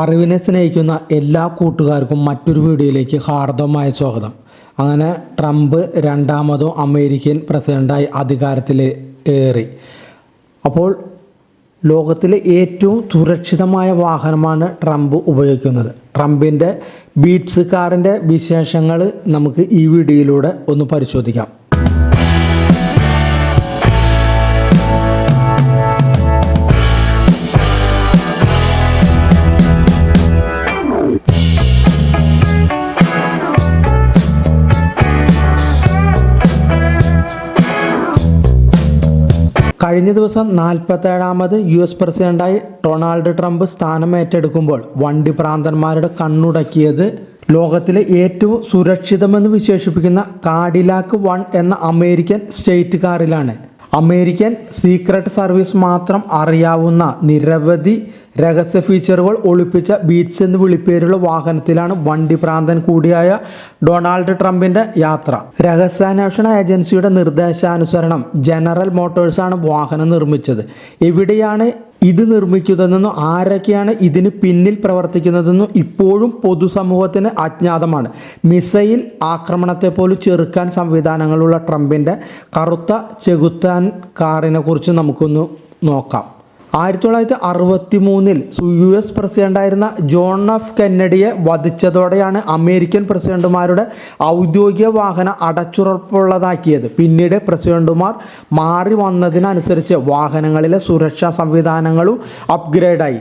അറിവിനെ സ്നേഹിക്കുന്ന എല്ലാ കൂട്ടുകാർക്കും മറ്റൊരു വീഡിയോയിലേക്ക് ഹാർദവമായ സ്വാഗതം. അങ്ങനെ ട്രംപ് രണ്ടാമതും അമേരിക്കൻ പ്രസിഡന്റായി അധികാരത്തിൽ ഏറി. അപ്പോൾ ലോകത്തിലെ ഏറ്റവും സുരക്ഷിതമായ വാഹനമാണ് ട്രംപ് ഉപയോഗിക്കുന്നത്. ട്രംപിന്റെ ബീറ്റ്സ് കാറിന്റെ വിശേഷങ്ങൾ നമുക്ക് ഈ വീഡിയോയിലൂടെ ഒന്ന് പരിശോധിക്കാം. കഴിഞ്ഞ ദിവസം നാൽപ്പത്തേഴാമത് യു എസ് പ്രസിഡന്റായി ഡൊണാൾഡ് ട്രംപ് സ്ഥാനം ഏറ്റെടുക്കുമ്പോൾ വണ്ടി പ്രാന്തന്മാരുടെ കണ്ണുടക്കിയത് ലോകത്തിലെ ഏറ്റവും സുരക്ഷിതമെന്ന് വിശേഷിപ്പിക്കുന്ന കാഡിലാക്ക് വൺ എന്ന അമേരിക്കൻ സ്റ്റേറ്റ് കാറിലാണ്. അമേരിക്കൻ സീക്രട്ട് സർവീസ് മാത്രം അറിയാവുന്ന നിരവധി രഹസ്യ ഫീച്ചറുകൾ ഒളിപ്പിച്ച ബീറ്റ്സ് എന്ന് വിളിപ്പേരുള്ള വാഹനത്തിലാണ് വണ്ടി പ്രാന്തൻ കൂടിയായ ഡൊണാൾഡ് ട്രംപിന്റെ യാത്ര. രഹസ്യാന്വേഷണ ഏജൻസിയുടെ നിർദ്ദേശാനുസരണം ജനറൽ മോട്ടോഴ്സാണ് വാഹനം നിർമ്മിച്ചത്. എവിടെയാണ് ഇത് നിർമ്മിക്കുന്നതെന്നോ ആരൊക്കെയാണ് ഇതിന് പിന്നിൽ പ്രവർത്തിക്കുന്നതെന്നോ ഇപ്പോഴും പൊതുസമൂഹത്തിന് അജ്ഞാതമാണ്. മിസൈൽ ആക്രമണത്തെ പോലും ചെറുക്കാൻ സംവിധാനങ്ങളുള്ള ട്രംപിന്റെ കറുത്ത ചെകുത്താൻ കാറിനെ കുറിച്ച് നമുക്കൊന്ന് നോക്കാം. ആയിരത്തി തൊള്ളായിരത്തി അറുപത്തി മൂന്നിൽ യു എസ് പ്രസിഡന്റായിരുന്ന ജോൺ എഫ് കെന്നഡിയെ വധിച്ചതോടെയാണ് അമേരിക്കൻ പ്രസിഡന്റുമാരുടെ ഔദ്യോഗിക വാഹനം അടച്ചുറപ്പുള്ളതാക്കിയത്. പിന്നീട് പ്രസിഡന്റുമാർ മാറി വന്നതിനനുസരിച്ച് വാഹനങ്ങളിലെ സുരക്ഷാ സംവിധാനങ്ങളും അപ്ഗ്രേഡായി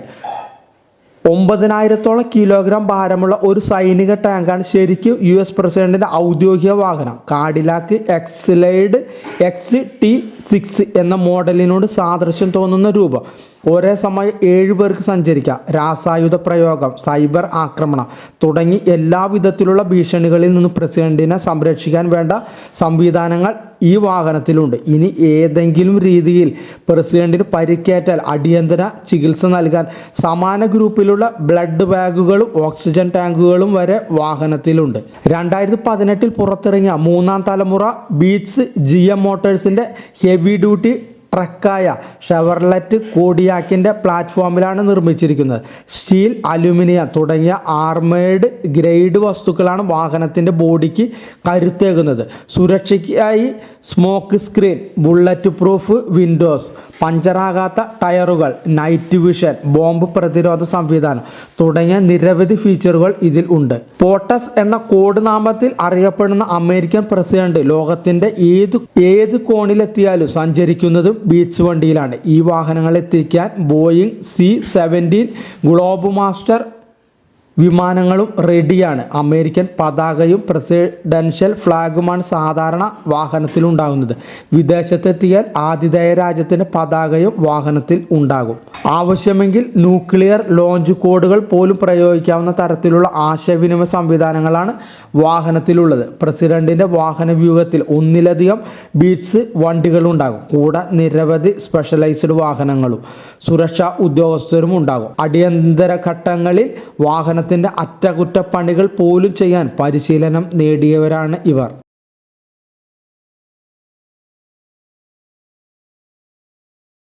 ഒമ്പതിനായിരത്തോളം കിലോഗ്രാം ഭാരമുള്ള ഒരു സൈനിക ടാങ്കാണ് ശരിക്കും യു എസ് പ്രസിഡന്റിന്റെ ഔദ്യോഗിക വാഹനം. Cadillac Escalade X T six എന്ന മോഡലിനോട് സാദൃശ്യം തോന്നുന്ന രൂപം. ഒരേ സമയം ഏഴു പേർക്ക് സഞ്ചരിക്കാം. രാസായുധ പ്രയോഗം സൈബർ ആക്രമണം തുടങ്ങി എല്ലാ വിധത്തിലുള്ള ഭീഷണികളിൽ നിന്നും പ്രസിഡന്റിനെ സംരക്ഷിക്കാൻ വേണ്ട സംവിധാനങ്ങൾ ഈ വാഹനത്തിലുണ്ട്. ഇനി ഏതെങ്കിലും രീതിയിൽ പ്രസിഡന്റിന് പരിക്കേറ്റാൽ അടിയന്തര ചികിത്സ നൽകാൻ സമാന ഗ്രൂപ്പിലുള്ള ബ്ലഡ് ബാഗുകളും ഓക്സിജൻ ടാങ്കുകളും വരെ വാഹനത്തിലുണ്ട്. രണ്ടായിരത്തി പതിനെട്ടിൽ പുറത്തിറങ്ങിയ മൂന്നാം തലമുറ ബീറ്റ്സ് ജി എം മോട്ടേഴ്സിന്റെ ഹെവി ഡ്യൂട്ടി ട്രക്കായ ഷെവർലെറ്റ് കോഡിയാക്കിന്റെ പ്ലാറ്റ്ഫോമിലാണ് നിർമ്മിച്ചിരിക്കുന്നത്. സ്റ്റീൽ അലുമിനിയം തുടങ്ങിയ ആർമേഡ് ഗ്രേഡ് വസ്തുക്കളാണ് വാഹനത്തിന്റെ ബോഡിക്ക് കരുത്തേകുന്നത്. സുരക്ഷയ്ക്കായി smoke screen bullet proof windows പഞ്ചറാകാത്ത ടയറുകൾ നൈറ്റ് വിഷൻ ബോംബ് പ്രതിരോധ സംവിധാനം തുടങ്ങിയ നിരവധി ഫീച്ചറുകൾ ഇതിൽ ഉണ്ട്. പോട്ടസ് എന്ന കോഡ് നാമത്തിൽ അറിയപ്പെടുന്ന അമേരിക്കൻ പ്രസിഡന്റ് ലോകത്തിന്റെ ഏത് ഏത് കോണിലെത്തിയാലും സഞ്ചരിക്കുന്നതും ബീച്ച് വണ്ടിയിലാണ്. ഈ വാഹനങ്ങളെത്തിക്കാൻ Boeing C seventeen Globemaster വിമാനങ്ങളും റെഡിയാണ്. അമേരിക്കൻ പതാകയും പ്രസിഡൻഷ്യൽ ഫ്ലാഗുമാണ് സാധാരണ വാഹനത്തിലുണ്ടാകുന്നത്. വിദേശത്തെത്തിയാൽ ആതിഥേയ രാജ്യത്തിന്റെ പതാകയും വാഹനത്തിൽ ഉണ്ടാകും. ആവശ്യമെങ്കിൽ ന്യൂക്ലിയർ ലോഞ്ച് കോഡുകൾ പോലും പ്രയോഗിക്കാവുന്ന തരത്തിലുള്ള ആശയവിനിമയ സംവിധാനങ്ങളാണ് വാഹനത്തിലുള്ളത്. പ്രസിഡന്റിന്റെ വാഹന വ്യൂഹത്തിൽ ഒന്നിലധികം ബീറ്റ്സ് വണ്ടികളുണ്ടാകും. കൂടെ നിരവധി സ്പെഷ്യലൈസ്ഡ് വാഹനങ്ങളും സുരക്ഷാ ഉദ്യോഗസ്ഥരും ഉണ്ടാകും അടിയന്തര ഘട്ടങ്ങളിൽ വാഹനത്തിന്റെ അറ്റകുറ്റപ്പണികൾ പോലും ചെയ്യാൻ പരിശീലനം നേടിയവരാണ് ഇവർ.